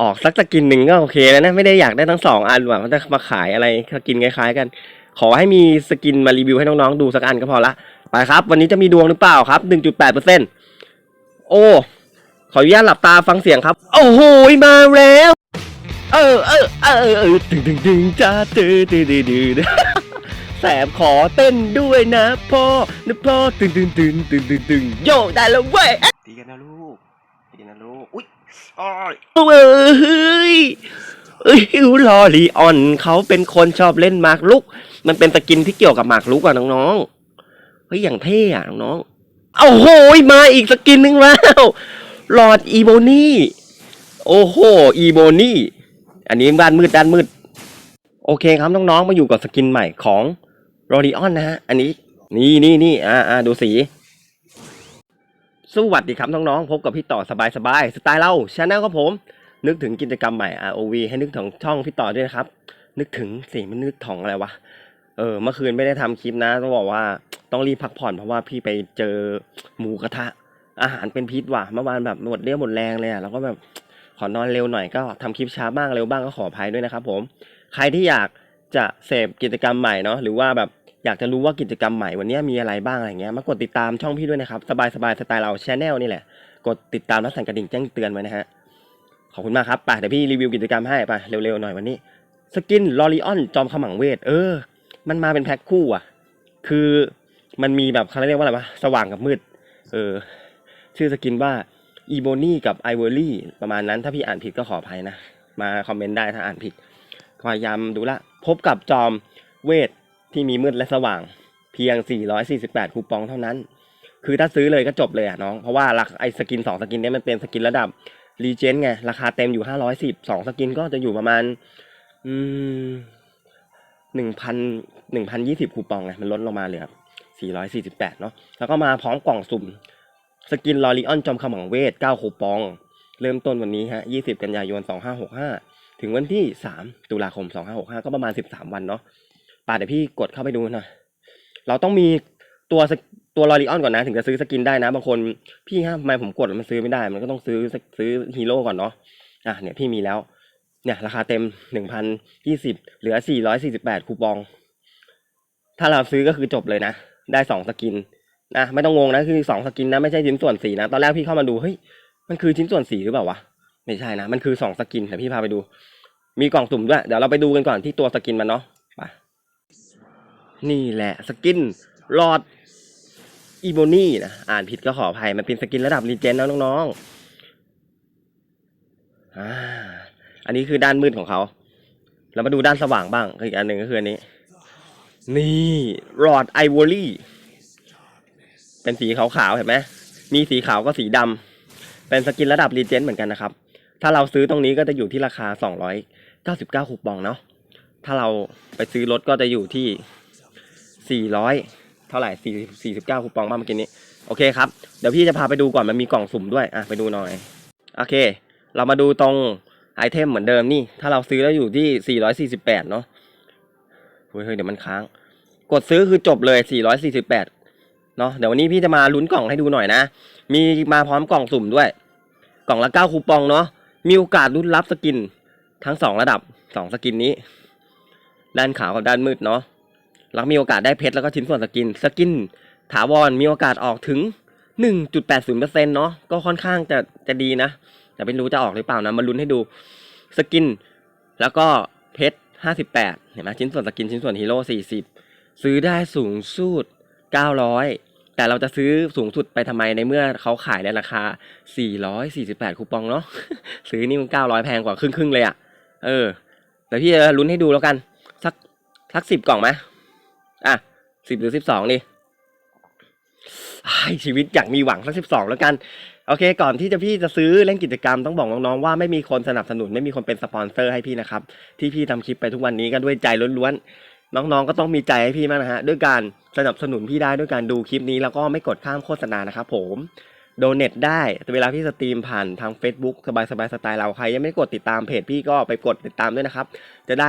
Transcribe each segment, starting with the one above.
ออกสักสกินหนึ่งก็โอเคแล้วนะ ไม่ได้อยากได้ทั้งสองอันว่ะมันจะมาขายอะไรสกินคล้ายๆกัน ขอให้มีสกินมารีวิวให้น้องๆดูสักอันก็พอละไปครับ วันนี้จะมีดวงหรือเปล่าครับหนึ่งจุดแปดเปอร์เซ็นโอ้ขออนุญาตหลับตาฟังเสียงครับ โอ้โหมาแล้ว เออเออเออเออดึงดึงดึงจ้าตื้อตื้อตือตือแสบขอเต้นด้วยนะพ่อนะพ่อตึงตึงตึงตึงตึงตึงโยได้แล้วเว้ยตีกันนะลูกตีกันนะลูกอุ้ย เอ้ยเอ้ยลอรีออนเขาเป็นคนชอบเล่นหมากลุก มันเป็นสกินที่เกี่ยวกับหมากลุกอะน้องๆเฮ้ยอย่างเท่อะน้องๆเอาโหยมาอีกสกินหนึ่งแล้วหลอดอีโบนี่โอ้โหอีโบนี่อันนี้ด้านมืดด้านมืด โอเคครับน้องๆมาอยู่กับสกินใหม่ของโรดิออนนะฮะอันนี้นี่นี่นี่อ่าอ่าดูสี สวัสดีครับน้องๆ พบกับพี่ต่อสบายๆ สไตล์เราชาแนลครับผม นึกถึงกิจกรรมใหม่ ROV ให้นึกถึงช่องพี่ต่อด้วยนะครับ นึกถึงสิมันนึกถ่องอะไรวะ เออ เมื่อคืนไม่ได้ทำคลิปนะ ต้องบอกว่าต้องรีบพักผ่อนเพราะว่าพี่ไปเจอหมูกระทะ อาหารเป็นพิษว่ะ เมื่อวานแบบหมดเรี่ยวหมดแรงเลยอะแล้วก็แบบขอนอนเร็วหน่อยก็ทำคลิปช้าบ้างเร็วบ้างก็ขออภัยด้วยนะครับผม ใครที่อยากจะเสพกิจกรรมใหม่เนาะ หรือว่าแบบ อยากจะรู้ว่ากิจกรรมใหม่วันนี้มีอะไรบ้างอะไรเงี้ยมากดติดตามช่องพี่ด้วยนะครับ สบายสบายสไตล์เราชแนลนี่แหละ กดติดตามและสั่นกระดิ่งแจ้งเตือนไว้นะฮะ ขอบคุณมากครับไปเดี๋ยวพี่รีวิวกิจกรรมให้ไปเร็วๆหน่อยวันนี้ สกินลอรีออนจอมขมังเวท เออ มันมาเป็นแพ็คคู่อะ คือมันมีแบบเขาเรียกว่าอะไรวะสว่างกับมืด เออ ชื่อสกินว่าอีโบนี่กับไอเวอรี่ประมาณนั้นถ้าพี่อ่านผิดก็ขออภัยนะ มาคอมเมนต์ได้ถ้าอ่านผิดพยายามดูละ พบกับจอมเวท ที่มีมืดและสว่าง เพียง 448 คูปองเท่านั้น คือถ้าซื้อเลยก็จบเลยอะน้อง เพราะว่าราคาไอสกิน 2 สกินเนี้ยมันเป็นสกินระดับรีเจนไง ราคาเต็มอยู่ 510 2 สกินก็จะอยู่ประมาณอืมหนึ่งพันหนึ่งพันยี่สิบคูปองไงมันลดลงมาเหลือสี่ร้อยสี่สิบแปดเนาะแล้วก็มาพร้อมกล่องสุ่ม สกินลอรีออนจอมขมังเวทเก้าคูปอง เริ่มต้นวันนี้ฮะยี่สิบกันยายนสองห้าหกห้าถึงวันที่สามตุลาคมสองห้าหกห้าก็ประมาณสิบสามวันเนาะ ป่าเดี๋ยวพี่กดเข้าไปดูหน่อย เราต้องมีตัวตัวลอรีออนก่อนนะ ถึงจะซื้อสกินได้นะ บางคนพี่ฮะทำไมผมกดมันซื้อไม่ได้ มันก็ต้องซื้อซื้อฮีโร่ก่อนเนาะอะเนี่ยพี่มีแล้ว เนี่ยราคาเต็มหนึ่งพันยี่สิบเหลือสี่ร้อยสี่สิบแปดคูปอง ถ้าเราซื้อก็คือจบเลยนะ ได้สองสกินนะไม่ต้องงงนะคือสองสกินนะไม่ใช่ชิ้นส่วนสีนะ ตอนแรกพี่เข้ามาดูเฮ้ยมันคือชิ้นส่วนสีหรือเปล่าวะไม่ใช่นะ มันคือสองสกินเดี๋ยวพี่พาไปดู มีกล่องสุ่มด้วย เดี๋ยวเราไปดูกันก่อนที่ตัวสกินมันเนาะ นี่แหละสกินหลอดอีโบนี่นะอ่านผิดก็ขออภัย มันเป็นสกินระดับรีเจนนะน้องๆอ่าอันนี้คือด้านมืดของเขาเรามาดูด้านสว่างบ้างอีกอันหนึ่งก็คืออันนี้ นี่หลอดไอวอรี่เป็นสีขาวๆเห็นไหมมีสีขาวก็สีดำเป็นสกินระดับรีเจนเหมือนกันนะครับ ถ้าเราซื้อตรงนี้ก็จะอยู่ที่ราคา 299คูปองเนาะถ้าเราไปซื้อรถก็จะอยู่ที่ 400 เท่าไหร่ 4 49คูปองบ้างเมื่อกี้นี้ โอเคครับ เดี๋ยวพี่จะพาไปดูก่อนมันมีกล่องสุ่มด้วย อะ ไปดูหน่อย โอเค เรามาดูตรงไอเทมเหมือนเดิมนี่ ถ้าเราซื้อแล้วอยู่ที่ 448 เนาะเฮ้ยเฮ้ยเดี๋ยวมันค้าง กดซื้อคือจบเลย 448 เนาะ เดี๋ยววันนี้พี่จะมาลุ้นกล่องให้ดูหน่อยนะ มีมาพร้อมกล่องสุ่มด้วย กล่องละ 9 คูปองเนาะ มีโอกาสลุ้นรับสกินทั้ง 2 ระดับ 2 สกินนี้ ด้านขาวกับด้านมืดเนาะ แล้วมีโอกาสได้เพชรแล้วก็ชิ้นส่วนสกิน สกินถาวรมีโอกาสออกถึง 1.80%เนาะก็ค่อนข้างจะจะดีนะ แต่ไม่รู้จะออกหรือเปล่านะมาลุ้นให้ดูสกิน แล้วก็เพชร 58 เห็นไหมชิ้นส่วนสกินชิ้นส่วนฮีโร่40 ซื้อได้สูงสุด 900 แต่เราจะซื้อสูงสุดไปทำไมในเมื่อเขาขายในราคา 448 คูปองเนาะซื้อนี่มัน 900 แพงกว่าครึ่งๆเลยอะ่ะเออแต่พี่จะลุ้นให้ดูแล้วกัน สักสักสิบกล่องไหม อะสิบหรือสิบสองดิไอ้ชีวิตอยากมีหวังสักสิบสองแล้วกัน โอเค ก่อนที่จะพี่จะซื้อเล่นกิจกรรมต้องบอกน้องๆว่าไม่มีคนสนับสนุนไม่มีคนเป็นสปอนเซอร์ให้พี่นะครับ ที่พี่ทำคลิปไปทุกวันนี้ก็ด้วยใจล้วนๆน้องๆก็ต้องมีใจให้พี่มากนะฮะด้วยการสนับสนุนพี่ได้ด้วยการดูคลิปนี้แล้วก็ไม่กดข้ามโฆษณานะครับผมโดเน a ได้เวลาพี่สตรีมผ่านทาง Facebook สบายสบายๆสไตล์เราใครยังไม่กดติดตามเพจพี่ก็ไปกดติดตามด้วยนะครับ จะได้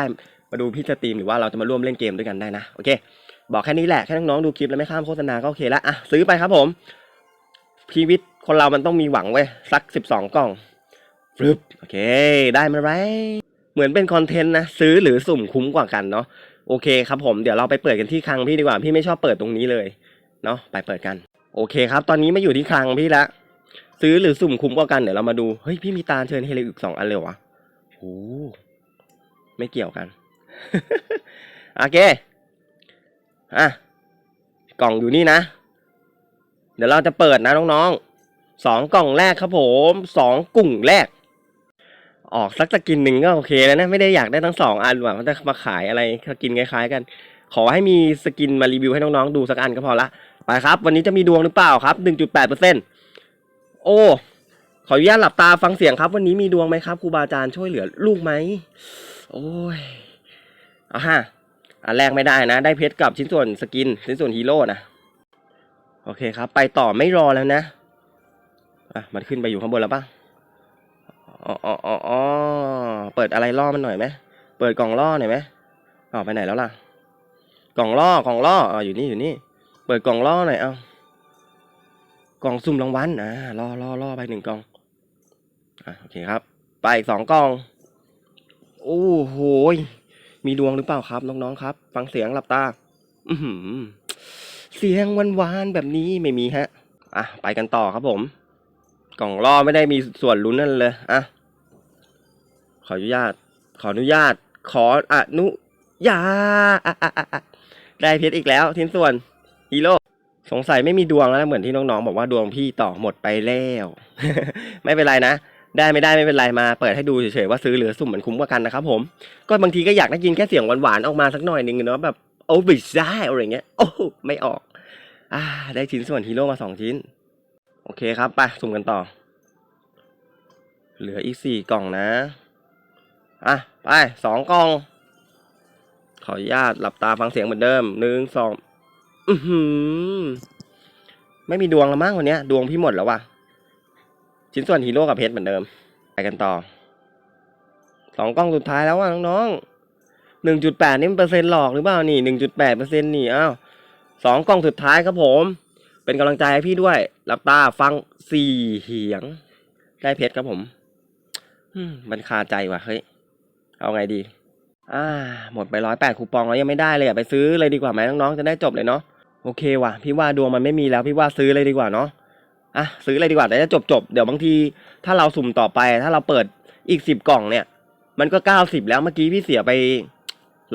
มาดูพี่สตรีมหรือว่าเราจะมาร่วมเล่นเกมด้วยกันได้นะ โอเค บอกแค่นี้แหละ แค่น้องๆดูคลิปแล้วไม่ข้ามโฆษณาก็โอเคละอะซื้อไปครับผมชีวิตคนเรามันต้องมีหวังเว้ยสักสิบสองกล่องฟึบโอเค ได้มาไรเหมือนเป็นคอนเทนต์นะซื้อหรือสุ่มคุ้มกว่ากันเนาะโอเคครับผมเดี๋ยวเราไปเปิดกันที่คลังพี่ดีกว่าพี่ไม่ชอบเปิดตรงนี้เลยเนาะไปเปิดกัน โอเคครับ ตอนนี้ไมาอยู่ที่คลังพี่ละซื้อหรือสุ่มคุ้มกว่ากันเดี๋ยวเรามาดูเฮ้ยพี่มีตาเชิญเฮลิอีกสองอันเลยวะโอ้ไม่เกี่ยวกัน โอเค อะ กล่องอยู่นี่นะ เดี๋ยวเราจะเปิดนะน้องๆสองกล่องแรกครับผมสองกลุ่งแรก ออกสักสกินหนึ่งก็โอเคแล้วนะ ไม่ได้อยากได้ทั้งสองอันว่ะมันจะมาขายอะไรสกินคล้ายๆกัน ขอให้มีสกินมารีวิวให้น้องๆดูสักอันก็พอละ ไปครับ วันนี้จะมีดวงหรือเปล่าครับหนึ่งจุดแปดเปอร์เซ็นโอ้ ขออนุญาตหลับตาฟังเสียงครับ วันนี้มีดวงไหมครับครูบาอาจารย์ช่วยเหลือลูกไหม โอ้ย อะฮะอันแรกไม่ได้นะ ได้เพชรกับชิ้นส่วนสกิน ชิ้นส่วนฮีโร่นะโอเคครับ ไปต่อไม่รอแล้วนะอะมันขึ้นไปอยู่ข้างบนแล้วปะอ๋ออ๋ออ๋อเปิดอะไรล่อมันหน่อยไหมเปิดกล่องล่อหน่อยไหมอ๋อไปไหนแล้วล่ะ กล่องล่อกล่องล่ออ๋ออยู่นี่อยู่นี่ เปิดกล่องล่อหน่อยเอากล่องซุ่มรางวัลอ่าล่อล่อล่อไปหนึ่งกล่องอะโอเคครับ ไปอีกสองกล่องโอ้โห มีดวงหรือเปล่าครับน้องๆครับ ฟังเสียงหลับตา อือหือเสียงหวานๆแบบนี้ไม่มีฮะ อะไปกันต่อครับผม กล่องล่อไม่ได้มีส่วนลุ้นนั่นเลยอะขออนุญาต ขออนุญาต ขออนุญาตอะอะอะอะได้เพชรอีกแล้วทิ้นส่วนฮีโร่สงสัยไม่มีดวงแล้วนะเหมือนที่น้องๆบอกว่าดวงพี่ต่อหมดไปแล้ว ไม่เป็นไรนะ ได้ไม่ได้ไม่เป็นไรมาเปิดให้ดูเฉยๆว่าซื้อหรือสุ่มมันคุ้มกว่ากันนะครับผมก็บางทีก็อยากได้ยินแค่เสียงหวานๆออกมาสักหน่อยหนึ่งเนาะแบบโอ้บิชได้อะไรเงี้ยโอ้ไม่ออกอ่าได้ชิ้นส่วนฮีโร่มาสองชิ้น โอเคครับไปสุ่มกันต่อ เหลืออีกสี่กล่องนะอะไปสองกล่อง ขออนุญาตหลับตาฟังเสียงเหมือนเดิมหนึ่งสองอือหือไม่มีดวงแล้วมั้งวันเนี้ย ดวงพี่หมดแล้วว่ะ ชิ้นส่วนฮีโร่กับเพชรเหมือนเดิม ไปกันต่อสองกล้องสุดท้ายแล้วว่ะน้องๆหนึ่งจุดแปดนี่มันเปอร์เซ็นต์หลอกหรือเปล่านี่หนึ่งจุดแปดเปอร์เซ็นต์นี่อ้าวสองกล้องสุดท้ายครับผม เป็นกำลังใจให้พี่ด้วยหลับตาฟังสี่เหียง ได้เพชรครับผมอืมมันคาใจว่ะเฮ้ยเอาไงดีอ่าหมดไปร้อยแปดคูปองแล้วยังไม่ได้เลยอะไปซื้อเลยดีกว่าไหมน้องๆจะได้จบเลยเนาะโอเคว่ะ พี่ว่าดวงมันไม่มีแล้วพี่ว่าซื้อเลยดีกว่าเนาะ อะซื้อเลยดีกว่าแต่จะจบจบเดี๋ยวบางที ถ้าเราสุ่มต่อไป ถ้าเราเปิดอีกสิบกล่องเนี่ย มันก็เก้าสิบแล้วเมื่อกี้พี่เสียไป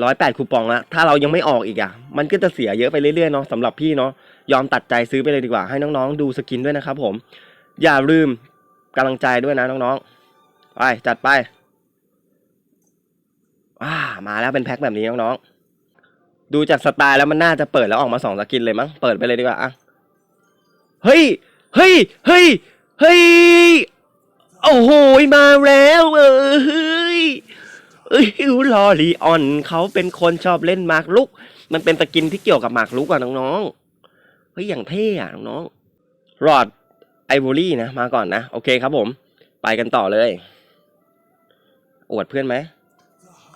ร้อยแปดคูปองล้วถ้าเรายังไม่ออกอีกอะ มันก็จะเสียเยอะไปเรื่อยๆเนาะสำหรับพี่เนาะยอมตัดใจซื้อไปเลยดีกว่าให้น้องๆ ดูสกินด้วยนะครับผม อย่าลืมกำลังใจด้วยนะน้องๆไปจัดไปอ่ามาแล้วเป็นแพ็คแบบนี้น้องๆดูจากสไตล์แล้วมันน่าจะเปิดแล้วออกมาสองสกินเลยมั้งเปิดไปเลยดีกว่าอะเฮ้ย เฮ้ยเฮ้ยเฮ้ยโอ้โหมาแล้วเอ้ยเอ้ยลอรีออนเขาเป็นคนชอบเล่นมากลุก มันเป็นสกินที่เกี่ยวกับมากลุกอะน้องๆเฮ้ยอย่างเท่อะน้องๆรอดไอโวลี่นะมาก่อนนะ โอเคครับผม ไปกันต่อเลย อวดเพื่อนไหม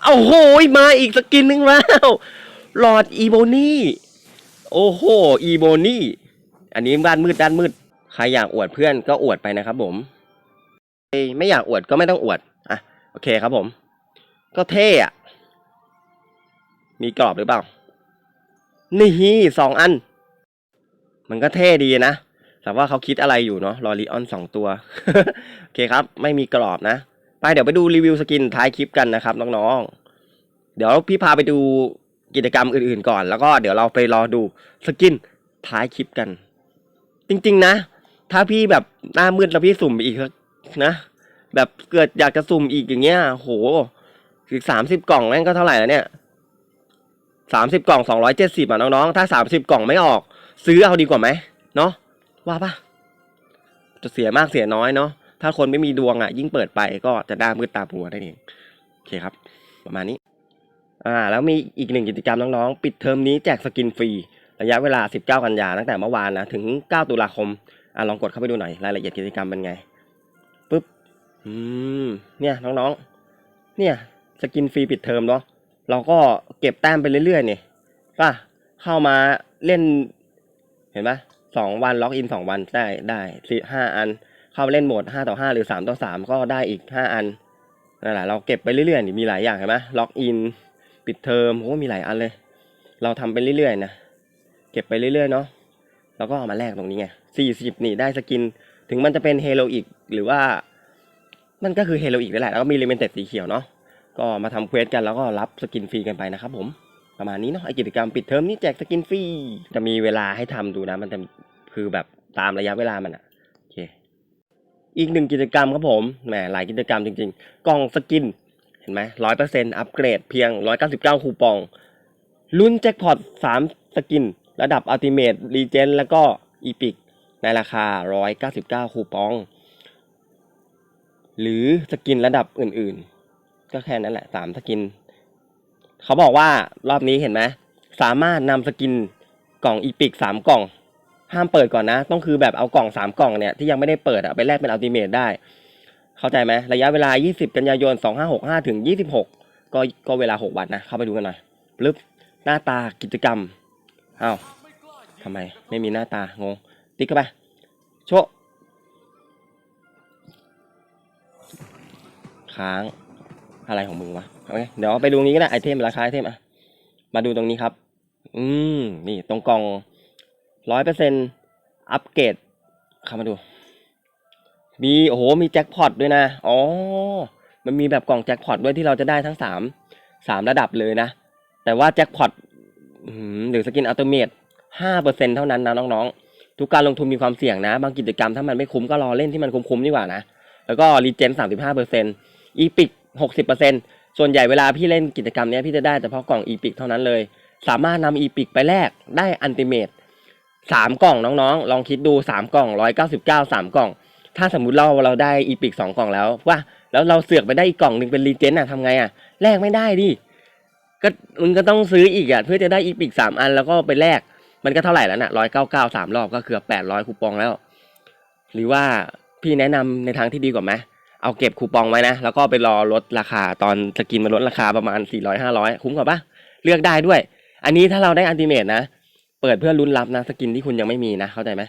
โอ้โหมาอีกสกินหนึ่งแล้วหลอดอีโบนี่ โอ้โห อีโบนี่ อันนี้ด้านมืดด้านมืด รอยากอวดเพื่อนก็อวดไปนะครับผม ไม่อยากอวดก็ไม่ต้องอวด อะ โอเคครับผม ก็เท่อะมีกรอบหรือเปล่า นี่สองอัน มันก็เท่ดีนะ แต่ว่าเขาคิดอะไรอยู่เนาะลอรีออนสองตัว โอเคครับ ไม่มีกรอบนะ ไปเดี๋ยวไปดูรีวิวสกินท้ายคลิปกันนะครับน้องๆ เดี๋ยวพี่พาไปดูกิจกรรมอื่นๆก่อน แล้วก็เดี๋ยวเราไปรอดูสกินท้ายคลิปกัน จริง ๆ นะ ถ้าพี่แบบหน้ามืดแล้วพี่สุ่มอีกนะแบบเกิดอยากจะสุ่มอีกอย่างเงี้ยโหอีกสามสิบกล่องแม่งก็เท่าไหร่แล้วเนี่ยสามสิบกล่องสองร้อยเจ็ดสิบอะน้องๆถ้าสามสิบกล่องไม่ออก ซื้อเอาดีกว่าไหมเนาะว่าปะจะเสียมากเสียน้อยเนาะถ้าคนไม่มีดวงอะยิ่งเปิดไปก็จะด้ามืดตาผัวได้เองโอเคครับ ประมาณนี้ อ่า แล้วมีอีกหนึ่งกิจกรรมน้องๆ ปิดเทอมนี้แจกสกินฟรี ระยะเวลา 19 กันยาตั้งแต่เมื่อวานนะ ถึง 9 ตุลาคม อะลองกดเข้าไปดูหน่อยรายละเอียดกิจกรรมเป็นไงปุ๊บอืมเนี่ยน้องๆ เนี่ยสกินฟรีปิดเทอมเนาะเราก็เก็บแต้มไปเรื่อยๆเนี่ยป่ะเข้ามาเล่น เห็นปะสองวันล็อกอินสองวันได้ได้สี่ห้าอัน เข้าเข้าไปเล่นโหมดห้าต่อห้าหรือสามต่อสามก็ได้อีกห้าอันนั่นแหละเราเก็บไปเรื่อยๆนี่มีหลายอย่างเห็นไหมล็อกอินปิดเทอมโอ้มีหลายอันเลย เราทำไปเรื่อยๆนะเก็บไปเรื่อยๆเนาะ แล้วก็เอามาแลกตรงนี้ไงสี่สิบนี่ได้สกิน ถึงมันจะเป็นเฮโลอีกหรือว่า มันก็คือเฮโลอีกนั่นแหละ แล้วก็มีเลเมนเต็ดสีเขียวเนาะ ก็มาทำเควสกันแล้วก็รับสกินฟรีกันไปนะครับผม ประมาณนี้เนาะ ไอกิจกรรมปิดเทอมนี่แจกสกินฟรี จะมีเวลาให้ทำดูนะ มันจะคือแบบตามระยะเวลามันอะโอเค อีกหนึ่งกิจกรรมครับผม แหมหลายกิจกรรมจริงๆ กล่องสกิน เห็นไหมร้อยเปอร์เซ็นต์อัปเกรดเพียงร้อยเก้าสิบเก้าคูปอง ลุ้นแจ็คพอตสามสกิน ระดับอัลติเม e รีเจนแล้วก็อีพิกในราคาร้อยเก้าสิบเก้าคูปอง หรือสกินระดับอื่นๆ ก็แค่นั้นแหละสามสกิน เขาบอกว่ารอบนี้เห็นไหมสามารถนำสกินกล่องอีพิกสามกล่อง ห้ามเปิดก่อนนะ ต้องคือแบบเอากล่องสามกล่องเนี่ยที่ยังไม่ได้เปิดอะไปแลกเป็นอัลติเม e ได้ เข้าใจไหมระยะเวลา 20 กันยายน 2565 ถึง 26 ก็ก็เวลา 6 วันนะ เข้าไปดูกันหน่อยปึ๊บหน้าตากิจกรรม อ้าวทำไมไม่มีหน้าตางง ติ๊กเข้าไป โชะค้างอะไรของมึงวะโอเคเดี๋ยวไปดูนี้ก็ได้ไอเทมราคาไอเทมอะมาดูตรงนี้ครับ อืม นี่ตรงกล่องร้อยเปอร์เซ็นต์อัปเกรดเข้ามาดู มีโอ้โหมีแจ็คพอตด้วยนะอ๋อมันมีแบบกล่องแจ็คพอตด้วยที่เราจะได้ทั้งสามสามระดับเลยนะ แต่ว่าแจ็คพอต หรือสกินอัลติเมทห้าเปอร์เซ็นเท่านั้นนะน้องๆ ทุกการลงทุนมีความเสี่ยงนะ บางกิจกรรมถ้ามันไม่คุ้มก็รอเล่นที่มันคุ้มๆดีกว่านะ แล้วก็รีเจนสามสิบห้าเปอร์เซ็นอีพิกหกสิบเปอร์เซ็นส่วนใหญ่เวลาพี่เล่นกิจกรรมนี้พี่จะได้เฉพาะกล่องอีพิกเท่านั้นเลย สามารถนำอีพิกไปแลกได้อันติเมทสามกล่องน้องๆ ลองคิดดูสามกล่องร้อยเก้าสิบเก้าสามกล่อง ถ้าสมมติเราเราได้อีพิกสองกล่องแล้วว่าแล้วเราเสือกไปได้อีกกล่องหนึ่งเป็นรีเจนอะทำไงอะแลกไม่ได้ดิ ก็มึงก็ต้องซื้ออีกอะเพื่อจะได้อีพิกสามอันแล้วก็ไปแลกมันก็เท่าไหร่แล้วน่ะร้อยเก้าเก้าสามรอบก็เกือบแปดร้อยคูปองแล้ว หรือว่าพี่แนะนำในทางที่ดีกว่าไหมเอาเก็บคูปองไว้นะ แล้วก็ไปรอลดราคาตอนสกินมาลดราคาประมาณสี่ร้อยห้าร้อยคุ้มกว่าปะเลือกได้ด้วย อันนี้ถ้าเราได้อันติเมตนะ เปิดเพื่อลุ้นรับนะสกินที่คุณยังไม่มีนะเข้าใจไหม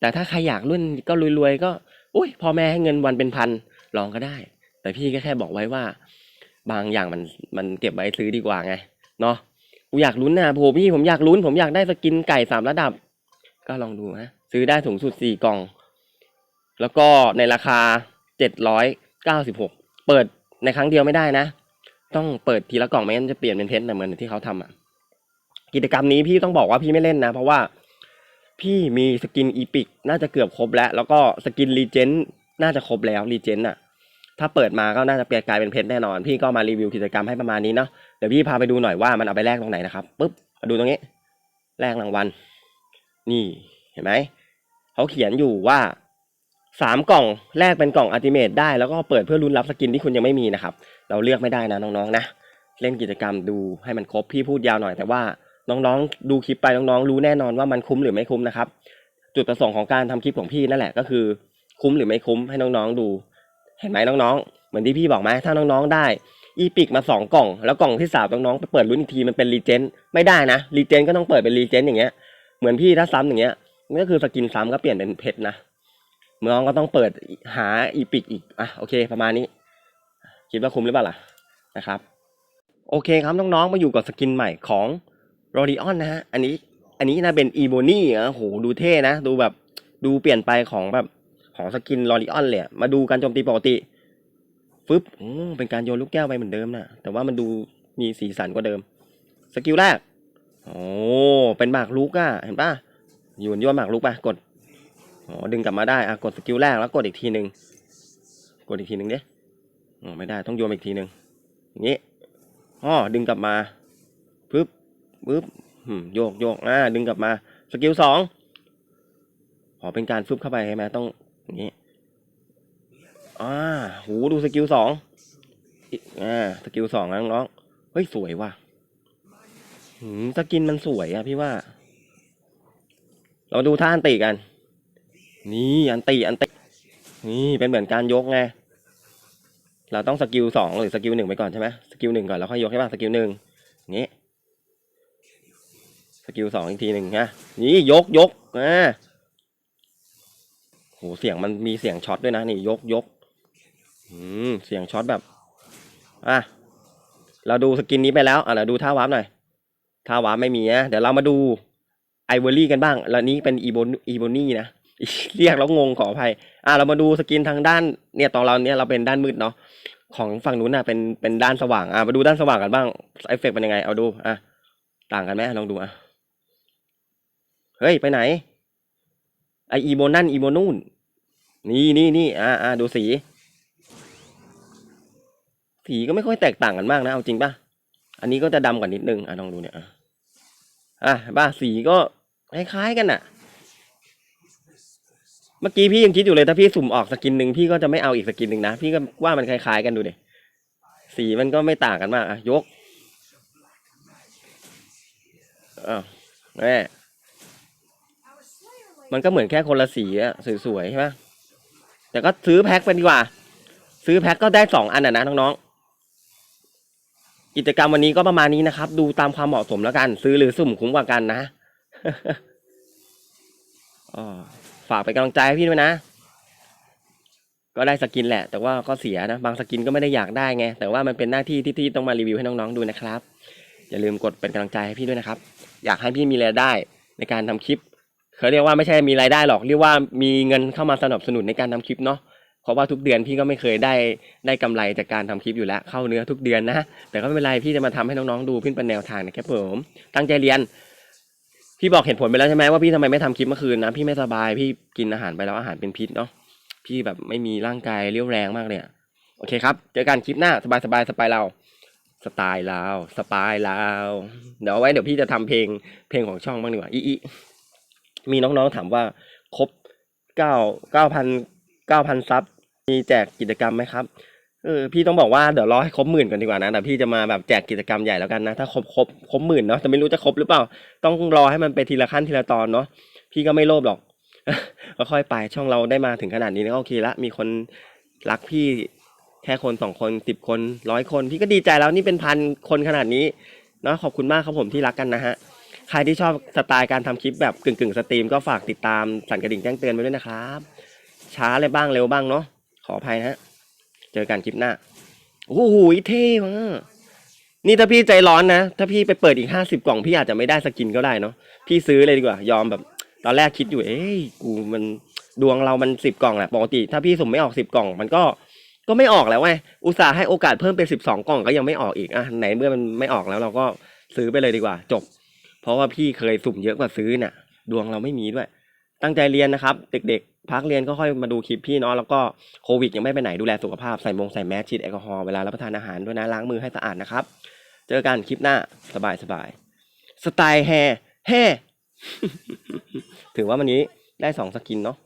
แต่ถ้าใครอยากรุ่นก็รวยๆก็ อุ้ยพ่อแม่ให้เงินวันเป็นพันลองก็ได้ แต่พี่ก็แค่บอกไว้ว่า บางอย่างมันมันเก็บไว้ซื้อดีกว่าไงเนาะกูอยากลุ้นนะโหพี่ผมอยากลุ้น ผมอยากได้สกินไก่สามระดับ ก็ลองดูนะซื้อได้สูงสุดสี่กล่อง แล้วก็ในราคาเจ็ดร้อยเก้าสิบหกเปิดในครั้งเดียวไม่ได้นะ ต้องเปิดทีละกล่องไม่งั้นจะเปลี่ยนเป็นเพชรเหมือนที่เขาทำอะกิจกรรมนี้พี่ต้องบอกว่าพี่ไม่เล่นนะ เพราะว่าพี่มีสกินอีพิกน่าจะเกือบครบแล้ว แล้วก็สกินรีเจนน่าจะครบแล้วรีเจนอะ ถ้าเปิดมาก็น่าจะเปลี่ยนกลายเป็นเพชรแน่นอน พี่ก็มารีวิวกิจกรรมให้ประมาณนี้เนาะเดี๋ยวพี่พาไปดูหน่อยว่ามันเอาไปแลกตรงไหนนะครับปุ๊บดูตรงนี้แลกรางวัลนี่เห็นไหมเขาเขียนอยู่ว่าสามกล่องแลกเป็นกล่องอัลติเมทได้แล้วก็เปิดเพื่อลุ้นรับสกินที่คุณยังไม่มีนะครับ เราเลือกไม่ได้นะน้องๆนะเล่นกิจกรรมดูให้มันครบพี่พูดยาวหน่อยแต่ว่าน้องๆ ดูคลิปไปน้องๆ รู้แน่นอนว่ามันคุ้มหรือไม่คุ้มนะครับ จุดประสงค์ของการทำคลิปของพี่นั่นแหละก็คือ คุ้มหรือไม่คุ้มให้น้องๆดู เห็นไหมน้องๆเหมือนที่พี่บอกไหมถ้าน้องๆได้อีพิกมาสองกล่อง แล้วกล่องที่สามน้องๆไปเปิดรุ่นอีกทีมันเป็นรีเจนไม่ได้นะรีเจนก็ต้องเปิดเป็นรีเจนอย่างเงี้ยเหมือนพี่ถ้าซ้ำอย่างเงี้ยมันก็คือสกินซ้ำก็เปลี่ยนเป็นเพชรนะน้องก็ต้องเปิดหาอีพิกอีกอะโอเค ประมาณนี้ คิดว่าคุ้มหรือเปล่าล่ะนะครับ โอเคครับน้องๆมาอยู่กับสกินใหม่ของ r o d ิออนนะฮะอันนี้อันนี้นะเป็นอีโบนี่อะโหดูเท่นะ ดูแบบดูเปลี่ยนไปของแบบ ของสกิน r o d ิออนเลยมาดูการโจมตีปกติฟึบโอ้เป็นการโยนลูกแก้วไปเหมือนเดิมนะแต่ว่ามันดูมีสีสันกว่าเดิม สกิลแรกโอ้เป็นหมากลุกอะเห็นปะโยนโยนหมากลุกไปกดอ๋อดึงกลับมาได้อะกดสกิลแรกแล้วกดอีกทีหนึ่งกดอีกทีหนึ่งเด้อ๋อไม่ได้ต้องโยนอีกทีหนึ่งอย่างนี้อ๋อดึงกลับมาปึ๊บปึ๊บโยกโยกอ่าดึงกลับมา สกิลสองขอเป็นการฟึบเข้าไปใช่ไหมต้อง นี้อ่าหูดูสกิลสองอ่าสกิลสองนะน้องๆเฮ้ยสวยว่ะหืมสกินมันสวยอะพี่ว่า เราดูท่าอันติกัน นี่อันติอันตินี่เป็นเหมือนการยกไงเราต้องสกิลสองหรือสกิลหนึ่งไปก่อนใช่ไหมสกิลหนึ่งก่อนแล้วค่อยยกใช่ป่ะสกิลหนึ่งงนี้สกิลสองอีกทีหนึ่งฮะนี่ยกยกอ่า โหเสียงมันมีเสียงช็อตด้วยนะนี่ยกยกอืมเสียงช็อตแบบ อะเราดูสกินนี้ไปแล้วอะเราดูท่าวาร์ปหน่อยท่าวาร์ปไม่มีนะเดี๋ยวเรามาดูไอเวอรี่กันบ้าง แล้วนี้เป็นอีโบอีโบนี่นะเรียกแล้วงงขออภัย อะเรามาดูสกินทางด้านเนี่ยตอนเราเนี่ยเราเป็นด้านมืดเนาะของฝั่งนู้นน่ะเป็นเป็นด้านสว่างอะมาดูด้านสว่างกันบ้างเอฟเฟกต์เป็นยังไงเอาดูอะต่างกันไหมลองดูอะเฮ้ยไปไหน ไออีโบนั่นอีโบนู่น นี่นี่นี่อ่าอ่าดูสี สีก็ไม่ค่อยแตกต่างกันมากนะ เอาจริงป่ะ อันนี้ก็จะดำกว่านิดนึง อะลองดูเนี่ย อะอะบ้าสีก็คล้ายๆกันน่ะ เมื่อกี้พี่ยังคิดอยู่เลยถ้าพี่สุ่มออกสกินหนึ่งพี่ก็จะไม่เอาอีกสกินหนึ่งนะ พี่ก็ว่ามันคล้ายๆกันดูดิสีมันก็ไม่ต่างกันมากอะยกอ้าวแม่ มันก็เหมือนแค่คนละสีอะสวยๆใช่ไหมแต่ก็ซื้อแพ็คไปดีกว่า ซื้อแพ็คก็ได้สองอันอะนะน้องๆกิจกรรมวันนี้ก็ประมาณนี้นะครับ ดูตามความเหมาะสมแล้วกัน ซื้อหรือสุ่มคุ้มกว่ากันนะอ๋อฝากเป็นกำลังใจให้พี่ด้วยนะ ก็ได้สกินแหละ แต่ว่าก็เสียนะ บางสกินก็ไม่ได้อยากได้ไง แต่ว่ามันเป็นหน้าที่ที่พี่ต้องมารีวิวให้น้องๆดูนะครับ อย่าลืมกดเป็นกำลังใจให้พี่ด้วยนะครับ อยากให้พี่มีรายได้ในการทำคลิป เขาเรียกว่าไม่ใช่มีรายได้หรอกเรียกว่ามีเงินเข้ามาสนับสนุนในการทำคลิปเนาะเพราะว่าทุกเดือนพี่ก็ไม่เคยได้ได้กำไรจากการทำคลิปอยู่แล้วเข้าเนื้อทุกเดือนนะแต่ก็ไม่เป็นไรพี่จะมาทำให้น้องๆดูพื่เป็นแนวทางนะครับผมตั้งใจเรียนพี่บอกเหตุผลไปแล้วใช่ไหมว่าพี่ทำไมไม่ทำคลิปเมื่อคืนนะพี่ไม่สบายพี่กินอาหารไปแล้วอาหารเป็นพิษเนาะพี่แบบไม่มีร่างกายเรี่ยวแรงมากเลยอะโอเคครับเจอกันคลิปหน้าสบายสบายสบายเราสไตล์เราสปายเราเดี๋ยวไว้เดี๋ยวพี่จะทำเพลงเพลงของช่องบ้างดีกว่าอีอี มีน้องๆถามว่าครบเก้าเก้าพันเก้าพันซับมีแจกกิจกรรมไหมครับเออพี่ต้องบอกว่าเดี๋ยวรอให้ครบหมื่นก่อนดีกว่านะแต่พี่จะมาแบบแจกกิจกรรมใหญ่แล้วกันนะถ้าครบครบครบหมื่นเนาะแต่ไม่รู้จะครบหรือเปล่า ต้องรอให้มันไปทีละขั้นทีละตอนเนาะพี่ก็ไม่โลภหรอกก็ค่อยไปช่องเราได้มาถึงขนาดนี้ก็โอเคละมีคนรักพี่แค่คนสองคนสิบคนร้อยคน พี่ก็ดีใจแล้วนี่เป็นพันคนขนาดนี้เนาะขอบคุณมากครับผมที่รักกันนะฮะ ใครที่ชอบสไตล์การทำคลิปแบบกึ่งๆสตรีมก็ฝากติดตามสั่นกระดิ่งแจ้งเตือนไว้ด้วยนะครับ ช้าเลยบ้างเร็วบ้างเนาะขออภัยนะฮะเจอกันคลิปหน้าโอ้โหเท่มากนี่ถ้าพี่ใจร้อนนะ ถ้าพี่ไปเปิดอีกห้าสิบกล่องพี่อาจจะไม่ได้สกินก็ได้เนาะพี่ซื้อเลยดีกว่า ยอมแบบ ตอนแรกคิดอยู่ เอ้ยกูมันดวงเรามันสิบกล่องแหละปกติ ถ้าพี่สุ่มไม่ออกสิบกล่อง มันก็ก็ไม่ออกแล้วไงอุตส่าห์ให้โอกาสเพิ่มเป็นสิบสองกล่องก็ยังไม่ออกอีกอะไหนเมื่อมันไม่ออกแล้วเราก็ซื้อไปเลยดีกว่า จบ เพราะว่าพี่เคยสุ่มเยอะกว่าซื้อน่ะ ดวงเราไม่มีด้วย ตั้งใจเรียนนะครับ เด็กๆ พักเรียนก็ค่อยมาดูคลิปพี่เนาะแล้วก็โควิดยังไม่ไปไหนดูแลสุขภาพใส่มงใส่แมสฉีดแอลกอฮอล์เวลารับประทานอาหารด้วยนะล้างมือให้สะอาดนะครับ เจอกันคลิปหน้าสบายสบายสไตล์แฮแฮถือว่าวันนี้ได้สองสกินเนาะ